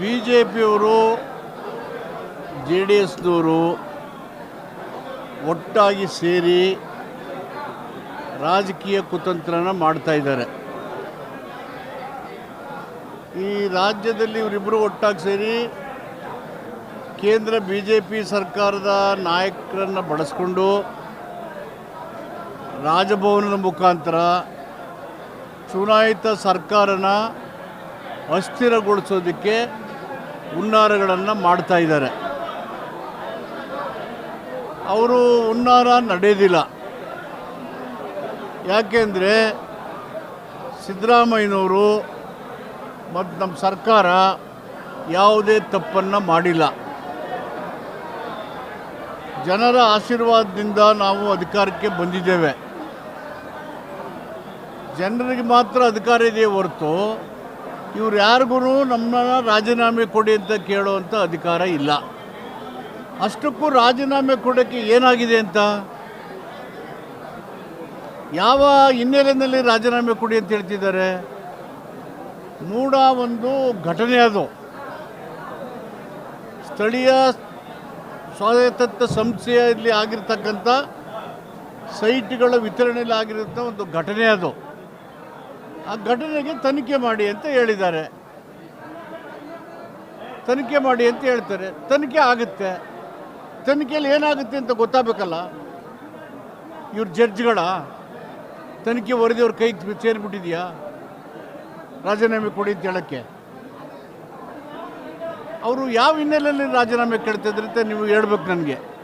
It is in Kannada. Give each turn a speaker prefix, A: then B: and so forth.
A: ಬಿ ಜೆ ಪಿಯವರು ಜೆ ಡಿ ಎಸ್ನವರು ಒಟ್ಟಾಗಿ ಸೇರಿ ರಾಜಕೀಯ ಕುತಂತ್ರನ ಮಾಡ್ತಾ ಇದ್ದಾರೆ. ಈ ರಾಜ್ಯದಲ್ಲಿ ಇವರಿಬ್ಬರು ಒಟ್ಟಾಗಿ ಸೇರಿ ಕೇಂದ್ರ ಬಿ ಜೆ ಪಿ ಸರ್ಕಾರದ ನಾಯಕರನ್ನು ಬಳಸ್ಕೊಂಡು ರಾಜಭವನದ ಮುಖಾಂತರ ಚುನಾಯಿತ ಸರ್ಕಾರನ ಅಸ್ಥಿರಗೊಳಿಸೋದಕ್ಕೆ ಹುನ್ನಾರಗಳನ್ನು ಮಾಡ್ತಾ ಇದ್ದಾರೆ. ಅವರು ಹುನ್ನಾರ ನಡೆಯೋದಿಲ್ಲ ಯಾಕೆಂದರೆ ಸಿದ್ದರಾಮಯ್ಯನವರು ಮತ್ತು ನಮ್ಮ ಸರ್ಕಾರ ಯಾವುದೇ ತಪ್ಪನ್ನು ಮಾಡಿಲ್ಲ. ಜನರ ಆಶೀರ್ವಾದದಿಂದ ನಾವು ಅಧಿಕಾರಕ್ಕೆ ಬಂದಿದ್ದೇವೆ. ಜನರಿಗೆ ಮಾತ್ರ ಅಧಿಕಾರ ಇದೆ ಹೊರತು ಇವ್ರು ಯಾರಿಗೂ ನಮ್ಮ ರಾಜೀನಾಮೆ ಕೊಡಿ ಅಂತ ಕೇಳುವಂಥ ಅಧಿಕಾರ ಇಲ್ಲ. ಅಷ್ಟಕ್ಕೂ ರಾಜೀನಾಮೆ ಕೊಡೋಕ್ಕೆ ಏನಾಗಿದೆ ಅಂತ? ಯಾವ ಹಿನ್ನೆಲೆಯಲ್ಲಿ ರಾಜೀನಾಮೆ ಕೊಡಿ ಅಂತ ಹೇಳ್ತಿದ್ದಾರೆ? ಮೂಡ ಒಂದು ಘಟನೆ ಅದು. ಸ್ಥಳೀಯ ಸ್ವಾಯತ್ತ ಸಂಸ್ಥೆಯಲ್ಲಿ ಆಗಿರ್ತಕ್ಕಂಥ ಸೈಟ್ಗಳ ವಿತರಣೆಯಲ್ಲಿ ಆಗಿರುವಂಥ ಒಂದು ಘಟನೆ ಅದು. ಆ ಘಟನೆಗೆ ತನಿಖೆ ಮಾಡಿ ಅಂತ ಹೇಳಿದ್ದಾರೆ. ತನಿಖೆ ಮಾಡಿ ಅಂತ ಹೇಳ್ತಾರೆ. ತನಿಖೆ ಆಗುತ್ತೆ. ತನಿಖೆಯಲ್ಲಿ ಏನಾಗುತ್ತೆ ಅಂತ ಗೊತ್ತಾಗಬೇಕಲ್ಲ? ಇವ್ರ ಜಡ್ಜ್ಗಳ? ತನಿಖೆ ವರದಿಯವ್ರ ಕೈಗೆ ಸೇರಿಬಿಟ್ಟಿದೆಯಾ? ರಾಜೀನಾಮೆ ಕೊಡಿ ಅಂತ ಹೇಳಕ್ಕೆ. ಅವರು ಯಾವ ಹಿನ್ನೆಲೆಯಲ್ಲಿ ರಾಜೀನಾಮೆ ಕೇಳ್ತಿದ್ರೆ ನೀವು ಹೇಳ್ಬೇಕು ನನಗೆ.